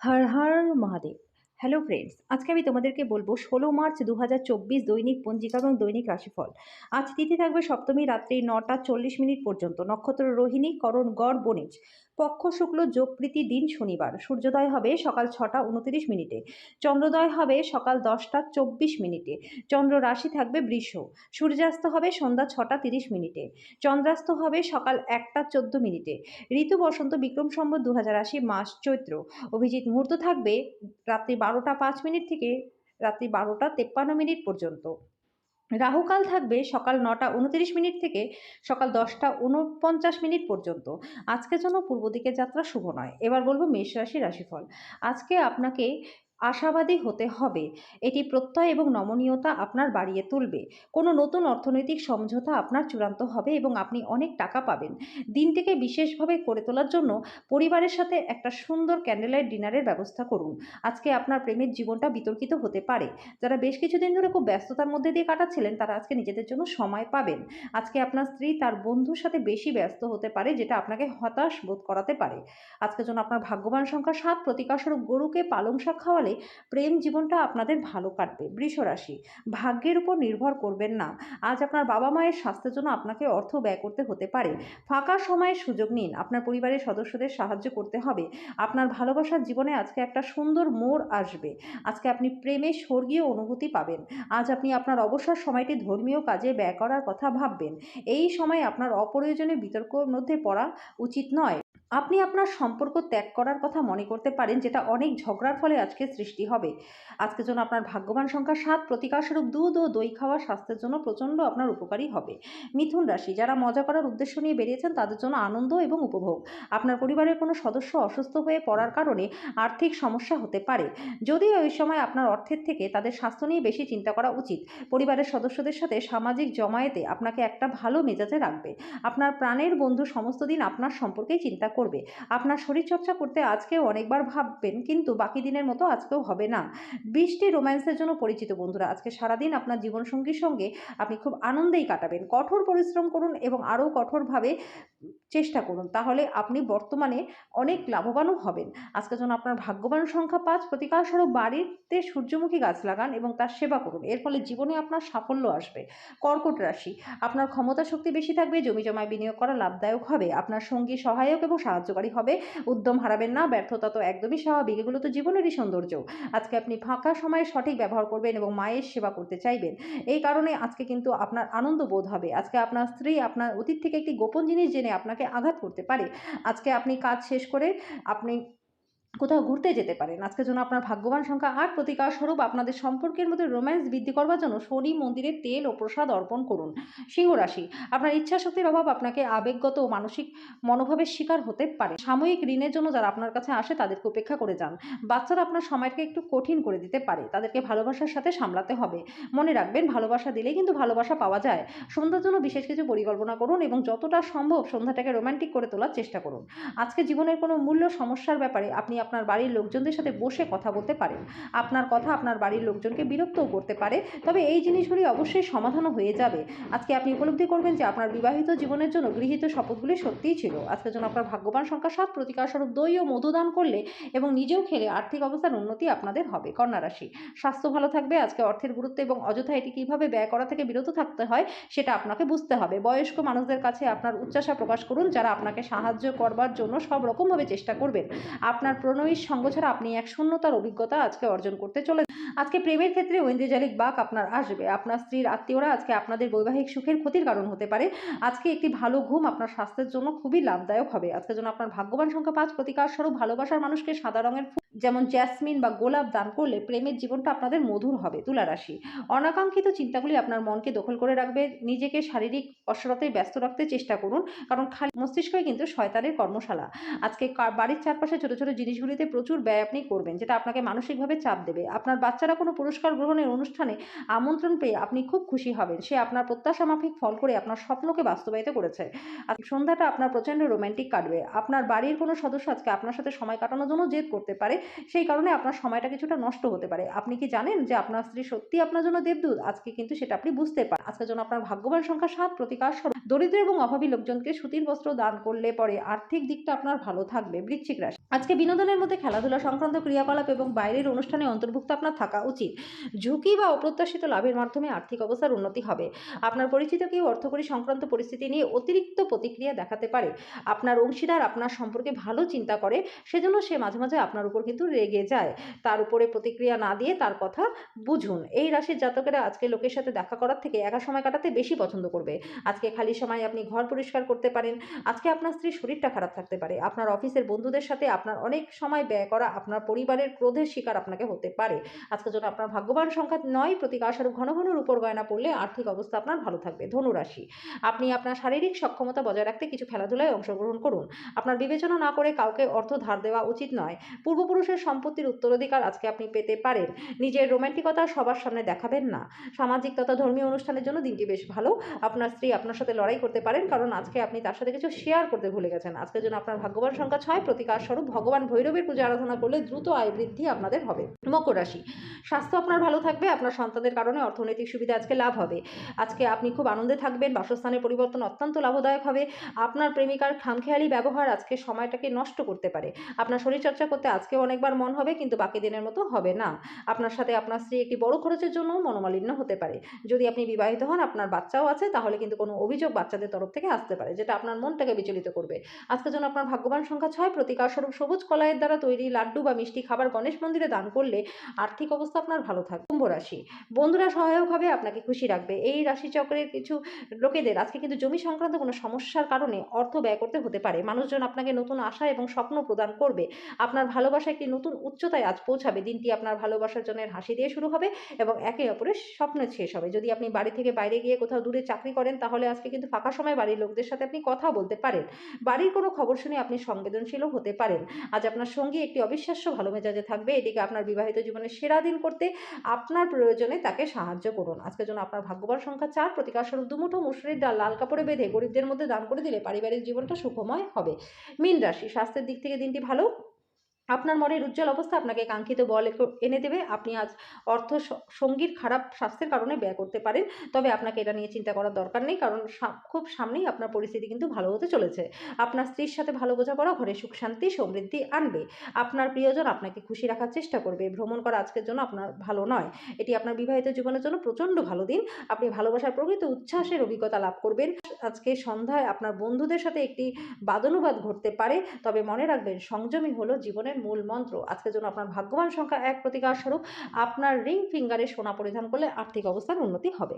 হর Har Mahadev. Hello friends আজকে আমি তোমাদেরকে বলব ষোলো মার্চ দু হাজার চব্বিশ দৈনিক পঞ্জিকা এবং দৈনিক রাশিফল। আজ তিথি থাকবে সপ্তমী রাত্রি নটা চল্লিশ মিনিট পর্যন্ত। নক্ষত্র রোহিণী, করণ গড়, বণিজ। পক্ষ শুক্ল যোগপ্রীতি দিন শনিবার। সূর্যোদয় হবে সকাল ছটা উনতিরিশ মিনিটে। চন্দ্রোদয় হবে সকাল দশটা চব্বিশ মিনিটে। চন্দ্র রাশি থাকবে বৃষ। সূর্যাস্ত হবে সন্ধ্যা ছটা তিরিশ মিনিটে। চন্দ্রাস্ত হবে সকাল একটা চোদ্দ মিনিটে। ঋতু বসন্ত বিক্রম সম্বত দু মাস চৈত্র। অভিজিৎ মুহূর্ত থাকবে রাত্রি বারোটা পাঁচ মিনিট থেকে রাত্রি বারোটা তেপ্পান্ন মিনিট পর্যন্ত। রাহুকাল থাকবে সকাল নটা উনত্রিশ মিনিট থেকে সকাল দশটা উনপঞ্চাশ মিনিট পর্যন্ত। আজকের জন্য পূর্ব দিকে যাত্রা শুভ নয়। এবার বলব মেষ রাশি রাশিফল। আজকে আপনাকে আশাবাদী হতে হবে। এটি প্রত্যয় এবং নমনীয়তা আপনার বাড়িয়ে তুলবে। কোনো নতুন অর্থনৈতিক সমঝোতা আপনার চূড়ান্ত হবে এবং আপনি অনেক টাকা পাবেন। দিনটিকে বিশেষভাবে করে তোলার জন্য পরিবারের সাথে একটা সুন্দর ক্যান্ডেলাইট ডিনারের ব্যবস্থা করুন। আজকে আপনার প্রেমের জীবনটা বিতর্কিত হতে পারে। যারা বেশ কিছুদিন ধরে খুব ব্যস্ততার মধ্যে দিয়ে কাটাচ্ছিলেন, তারা আজকে নিজেদের জন্য সময় পাবেন। আজকে আপনার স্ত্রী তার বন্ধুর সাথে বেশি ব্যস্ত হতে পারে, যেটা আপনাকে হতাশ বোধ করাতে পারে। আজকের জন্য আপনার ভাগ্যবান সংখ্যা সাত প্রতিকারস্বরূপ গরুকে পালং শাক খাওয়ালে প্রেম জীবনটা আপনাদের ভালো কাটবে। বৃষ রাশি, ভাগ্যের উপর নির্ভর করবেন না। আজ আপনার বাবা মায়ের স্বাস্থ্যের জন্য আপনাকে অর্থ ব্যয় করতে হতে পারে। ফাঁকা সময়ে সুযোগ নিন। আপনার পরিবারের সদস্যদের সাহায্য করতে হবে। আপনার ভালোবাসার জীবনে আজকে একটা সুন্দর মোড় আসবে। আজকে আপনি প্রেমে স্বর্গীয় অনুভূতি পাবেন। আজ আপনি আপনার অবসর সময়টি ধর্মীয় কাজে ব্যয় করার কথা ভাববেন। এই সময় আপনার অপ্রয়োজনীয় বিতর্কের মধ্যে পড়া উচিত নয়। আপনি আপনার সম্পর্ক ত্যাগ করার কথা মনে করতে পারেন, যেটা অনেক ঝগড়ার ফলে আজকে সৃষ্টি হবে। আজকের জন্য আপনার ভাগ্যবান সংখ্যা সাত, প্রতিকারস্বরূপ দুধ ও দই খাওয়া স্বাস্থ্যের জন্য প্রচণ্ড আপনার উপকারী হবে। মিথুন রাশি, যারা মজা করার উদ্দেশ্য নিয়ে বেরিয়েছেন, তাদের জন্য আনন্দ এবং উপভোগ। আপনার পরিবারের কোনো সদস্য অসুস্থ হয়ে পড়ার কারণে আর্থিক সমস্যা হতে পারে। যদিও এই সময় আপনার অর্থের থেকে তাদের স্বাস্থ্য নিয়ে বেশি চিন্তা করা উচিত। পরিবারের সদস্যদের সাথে সামাজিক জমায়েতে আপনাকে একটা ভালো মেজাজে রাখবে। আপনার প্রাণের বন্ধু সমস্ত দিন আপনার সম্পর্কেই চিন্তা করবে। আপনার শরীরচর্চা করতে আজকেও অনেকবার ভাববেন, কিন্তু বাকি দিনের মতো আজকেও হবে না। বৃষ্টি রোম্যান্সের জন্য পরিচিত বন্ধুরা, আজকে সারাদিন আপনার জীবনসঙ্গীর সঙ্গে আপনি খুব আনন্দেই কাটাবেন। কঠোর পরিশ্রম করুন এবং আরও কঠোরভাবে চেষ্টা করুন। তাহলে আপনি বর্তমানে অনেক লাভবানও হবেন। আজকের জন্য আপনার ভাগ্যবান সংখ্যা পাঁচ। প্রতিকারস্বরূপ বাড়িতে সূর্যমুখী গাছ লাগান এবং তার সেবা করুন। এর ফলে জীবনে আপনার সাফল্য আসবে। কর্কট রাশি, আপনার ক্ষমতা শক্তি বেশি থাকবে, জমি জমায় বিনিয়োগ করা লাভদায়ক হবে, আপনার সঙ্গী সহায়ক এবং সাহায্যকারী হবে, উদ্যম হারাবেন না, ব্যর্থতা তো একদমই স্বাভাবিক, এগুলো তো জীবনেরই সৌন্দর্য। আজকে আপনি ফাঁকা সময়ে সঠিক ব্যবহার করবেন এবং মায়ের সেবা করতে চাইবেন। এই কারণে আজকে কিন্তু আপনার আনন্দ বোধ হবে। আজকে আপনার স্ত্রী আপনার অতীত থেকে একটি গোপন জিনিস জেনে আপনাকে আঘাত করতে পারে। আজকে আপনি কাজ শেষ করে আপনি কোথাও ঘুরতে যেতে পারেন। আজকের জন্য আপনার ভাগ্যবান সংখ্যা আট প্রতিকার স্বরূপ আপনাদের সম্পর্কের মধ্যে রোম্যান্স বৃদ্ধি করবার জন্য শনি মন্দিরে তেল ও প্রসাদ অর্পণ করুন। সিংহ রাশি, আপনার ইচ্ছা শক্তির অভাব আপনাকে আবেগগত ও মানসিক মনোভাবের শিকার হতে পারে। সাময়িক ঋণের জন্য যারা আপনার কাছে আসে তাদেরকে উপেক্ষা করে যান। বাচ্চারা আপনার সময়কে একটু কঠিন করে দিতে পারে। তাদেরকে ভালোবাসার সাথে সামলাতে হবে। মনে রাখবেন, ভালোবাসা দিলেই কিন্তু ভালোবাসা পাওয়া যায়। সন্ধ্যার জন্য বিশেষ কিছু পরিকল্পনা করুন এবং যতটা সম্ভব সন্ধ্যাটাকে রোমান্টিক করে তোলার চেষ্টা করুন। আজকে জীবনের কোনো মূল্য সমস্যার ব্যাপারে আপনি আপনার বাড়ির লোকজনদের সাথে বসে কথা বলতে পারেন। আপনার কথা আপনার বাড়ির লোকজনকে বিরক্তও করতে পারে। তবে এই জিনিসগুলি অবশ্যই সমাধানও হয়ে যাবে। আজকে আপনি উপলব্ধি করবেন যে আপনার বিবাহিত জীবনের জন্য গৃহীত শপথগুলি সত্যিই ছিল। আজকের জন্য আপনার ভাগ্যবান সংখ্যা সাত প্রতিকারস্বরূপ দই ও মধুদান করলে এবং নিজেও খেলে আর্থিক অবস্থার উন্নতি আপনাদের হবে। কন্যা রাশি, স্বাস্থ্য ভালো থাকবে, আজকে অর্থের গুরুত্ব এবং অযথা এটি কীভাবে ব্যয় করা থেকে বিরত থাকতে হয় সেটা আপনাকে বুঝতে হবে। বয়স্ক মানুষদের কাছে আপনার উচ্চাসা প্রকাশ করুন, যারা আপনাকে সাহায্য করবার জন্য সব রকমভাবে চেষ্টা করবেন। আপনার প্রণয়ীর সঙ্গ ছাড়া আপনি এক শূন্যতার অভিজ্ঞতা আজকে অর্জন করতে চলে আজকে প্রেমের ক্ষেত্রে ঐন্দ্রজালিক বাক আপনার আসবে। আপনার স্ত্রীর আত্মীয়রা আজকে আপনাদের বৈবাহিক সুখের ক্ষতির কারণ হতে পারে। আজকে একটি ভালো ঘুম আপনার স্বাস্থ্যের জন্য খুবই লাভদায়ক হবে। আজকের জন্য আপনার ভাগ্যবান সংখ্যা পাঁচ প্রতিকার স্বরূপ ভালোবাসার মানুষকে সাদা রঙের যেমন জ্যাসমিন বা গোলাপ দান করলে প্রেমের জীবনটা আপনাদের মধুর হবে। তুলা রাশি। অনাকাঙ্ক্ষিত চিন্তাগুলি আপনার মনকে দখল করে রাখবে। নিজেকে শারীরিক অসরতায় ব্যস্ত রাখতে চেষ্টা করুন। কারণ খালি মস্তিষ্কই কিন্তু শয়তানের কর্মশালা। আজকে বাড়ির চারপাশে ছোটো ছোটো জিনিসগুলিতে প্রচুর ব্যয় আপনি করবেন, যেটা আপনাকে মানসিকভাবে চাপ দেবে। আপনার বাচ্চারা কোনো পুরস্কার গ্রহণের অনুষ্ঠানে আমন্ত্রণ পেয়ে আপনি খুব খুশি হবেন। সে আপনার প্রত্যাশা মাফিক ফল করে আপনার স্বপ্নকে বাস্তবায়িত করেছে। সন্ধ্যাটা আপনার প্রচণ্ড রোমান্টিক কাটবে। আপনার বাড়ির কোনো সদস্য আজকে আপনার সাথে সময় কাটানোর জন্য জেদ করতে পারে। সেই কারণে আপনার সময়টা কিছুটা নষ্ট হতে পারে। আপনি কি জানেন যে আপনার স্ত্রী সত্যি আপনার জন্য দেবদূত? আজকে কিন্তু সেটা আপনি বুঝতে পারেন আজকের জন্য আপনার ভাগ্যবান সংখ্যা সাত, প্রতিকার দরিদ্র এবং অভাবী লোকজনকে সুতির বস্ত্র দান করলে পরে আর্থিক দিকটা আপনার ভালো থাকবে। বৃশ্চিক রাশি। আজকে বিনোদনের মধ্যে খেলাধুলা সংক্রান্ত ক্রিয়াকলাপ এবং বাইরের অনুষ্ঠানে অন্তর্ভুক্ত আপনার থাকা উচিত। ঝুঁকি বা অপ্রত্যাশিত লাভের মাধ্যমে আর্থিক অবস্থার উন্নতি হবে। আপনার পরিচিত কেউ অর্থকরী সংক্রান্ত পরিস্থিতি নিয়ে অতিরিক্ত প্রতিক্রিয়া দেখাতে পারে। আপনার অংশীদার আপনার সম্পর্কে ভালো চিন্তা করে, সেজন্য সে মাঝে মাঝে আপনার উপর কিন্তু রেগে যায়। তার উপরে প্রতিক্রিয়া না দিয়ে তার কথা বুঝুন। এই রাশির জাতকেরা আজকে লোকের সাথে দেখা করার থেকে একা সময় কাটাতে বেশি পছন্দ করবে। আজকে খালি সময় আপনি ঘর পরিষ্কার করতে পারেন। আজকে আপনার স্ত্রীর শরীরটা খারাপ থাকতে পারে। আপনার অফিসের বন্ধুদের সাথে আপনার অনেক সময় ব্যয় করা আপনার পরিবারের ক্রোধের শিকার আপনাকে হতে পারে। আজকের জন্য আপনার ভাগ্যবান সংখ্যা নয় প্রতিকারস্বরূপ ঘন ঘন রূপর গয়না পড়লে আর্থিক অবস্থা আপনার ভালো থাকবে। ধনুরাশি। আপনি আপনার শারীরিক সক্ষমতা বজায় রাখতে কিছু খেলাধুলায় অংশগ্রহণ করুন। আপনার বিবেচনা না করে কাউকে অর্থ ধার দেওয়া উচিত নয়। পূর্বপুরুষের সম্পত্তির উত্তরাধিকার আজকে আপনি পেতে পারেন। নিজের রোম্যান্টিকতা সবার সামনে দেখাবেন না। সামাজিক তথা ধর্মীয় অনুষ্ঠানের জন্য দিনটি বেশ ভালো। আপনার স্ত্রী আপনার সাথে লড়াই করতে পারেন, কারণ আজকে আপনি তার সাথে কিছু শেয়ার করতে ভুলে গেছেন। আজকের জন্য আপনার ভাগ্যবান সংখ্যা ছয় প্রতিকার স্বরূপ ভগবান ভৈরবের পূজা আরাধনা করলে দ্রুত আয় বৃদ্ধি আপনাদের হবে। মকর রাশি। স্বাস্থ্য আপনার ভালো থাকবে, আপনার সন্তানদের কারণে অর্থনৈতিক সুবিধা আজকে লাভ হবে। আজকে আপনি খুব আনন্দে থাকবেন বাসস্থানের পরিবর্তন অত্যন্ত লাভদায়ক হবে। আপনার প্রেমিকার খামখেয়ালি ব্যবহার আজকে সময়টাকে নষ্ট করতে পারে। আপনার শরীরচর্চা করতে আজকে অনেকবার মন হবে, কিন্তু বাকি দিনের মতো হবে না। আপনার সাথে আপনার স্ত্রী একটি বড় খরচের জন্য মনোমালিন্য হতে পারে। যদি আপনি বিবাহিত হন, আপনার বাচ্চাও আছে, তাহলে কিন্তু কোনো অভিযোগ বাচ্চাদের তরফ থেকে আসতে পারে, যেটা আপনার মনটাকে বিচলিত করবে। আজকের জন্য আপনার ভাগ্যবান সংখ্যা ছয়, প্রতিকার স্বরূপ সবুজ কলাইয়ের দ্বারা তৈরি লাড্ডু বা মিষ্টি খাবার গণেশ মন্দিরে দান করলে আর্থিক অবস্থা আপনার ভালো থাকবে। কুম্ভ রাশি। বন্ধুরা সহায়ক হবে আপনাকে খুশি রাখবে। এই রাশি চক্রের কিছু লোকেদের আজকে কিন্তু জমি সংক্রান্ত কোনো সমস্যার কারণে অর্থ ব্যয় করতে হতে পারে। মানুষজন আপনাকে নতুন আশা এবং স্বপ্ন প্রদান করবে। আপনার ভালোবাসা একটি নতুন উচ্চতায় আজ পৌঁছাবে। দিনটি আপনার ভালোবাসার জন্য হাসি দিয়ে শুরু হবে এবং একে অপরের স্বপ্ন শেষ হবে। যদি আপনি বাড়ি থেকে বাইরে গিয়ে কোথাও দূরে চাকরি করেন, তাহলে আজকে কিন্তু ফাঁকা সময় বাড়ির লোকদের সাথে আপনি কথা বলতে পারেন। বাড়ির কোনো খবর শুনে আপনি সংবেদনশীলও হতে পারেন। আজ আপনার সঙ্গী একটি অবিশ্বাস্য ভালো মেজাজে থাকবে। এটিকে আপনার বিবাহিত জীবনের সেরা দিন করতে আপনার প্রয়োজনে তাকে সাহায্য করুন। আজকের জন্য আপনার ভাগ্যবান সংখ্যা চার প্রতিকার স্বরূপ দুমুঠো মুসুরির ডাল লাল কাপড়ে বেঁধে গরিবদের মধ্যে দান করে দিলে পারিবারিক জীবনটা সুখময় হবে। মীন রাশি, স্বাস্থ্যের দিক থেকে দিনটি ভালো। আপনার মনের উজ্জ্বল অবস্থা আপনাকে কাঙ্ক্ষিত বল এনে দেবে। আপনি আজ অর্থ সঙ্গীর খারাপ স্বাস্থ্যের কারণে ব্যয় করতে পারেন। তবে আপনাকে এটা নিয়ে চিন্তা করার দরকার নেই, কারণ খুব সামনেই আপনার পরিস্থিতি কিন্তু ভালো হতে চলেছে। আপনার স্ত্রীর সাথে ভালো বোঝাপড়া, ঘরে সুখ শান্তি, সমৃদ্ধি আনবে। আপনার প্রিয়জন আপনাকে খুশি রাখার চেষ্টা করবে। ভ্রমণ করা আজকের জন্য আপনার ভালো নয়। এটি আপনার বিবাহিত জীবনের জন্য প্রচণ্ড ভালো দিন। আপনি ভালোবাসার প্রকৃত উচ্ছ্বাসের অভিজ্ঞতা লাভ করবেন। আজকে সন্ধ্যায় আপনার বন্ধুদের সাথে একটি বাদানুবাদ ঘটতে পারে। তবে মনে রাখবেন, সংযমী হলো জীবনের মূল মন্ত্র। আজকের জন্য আপনার ভাগ্যবান সংখ্যা এক প্রতিকার স্বরূপ, আপনার রিং ফিঙ্গারে সোনা পরিধান করলে আর্থিক অবস্থার উন্নতি হবে।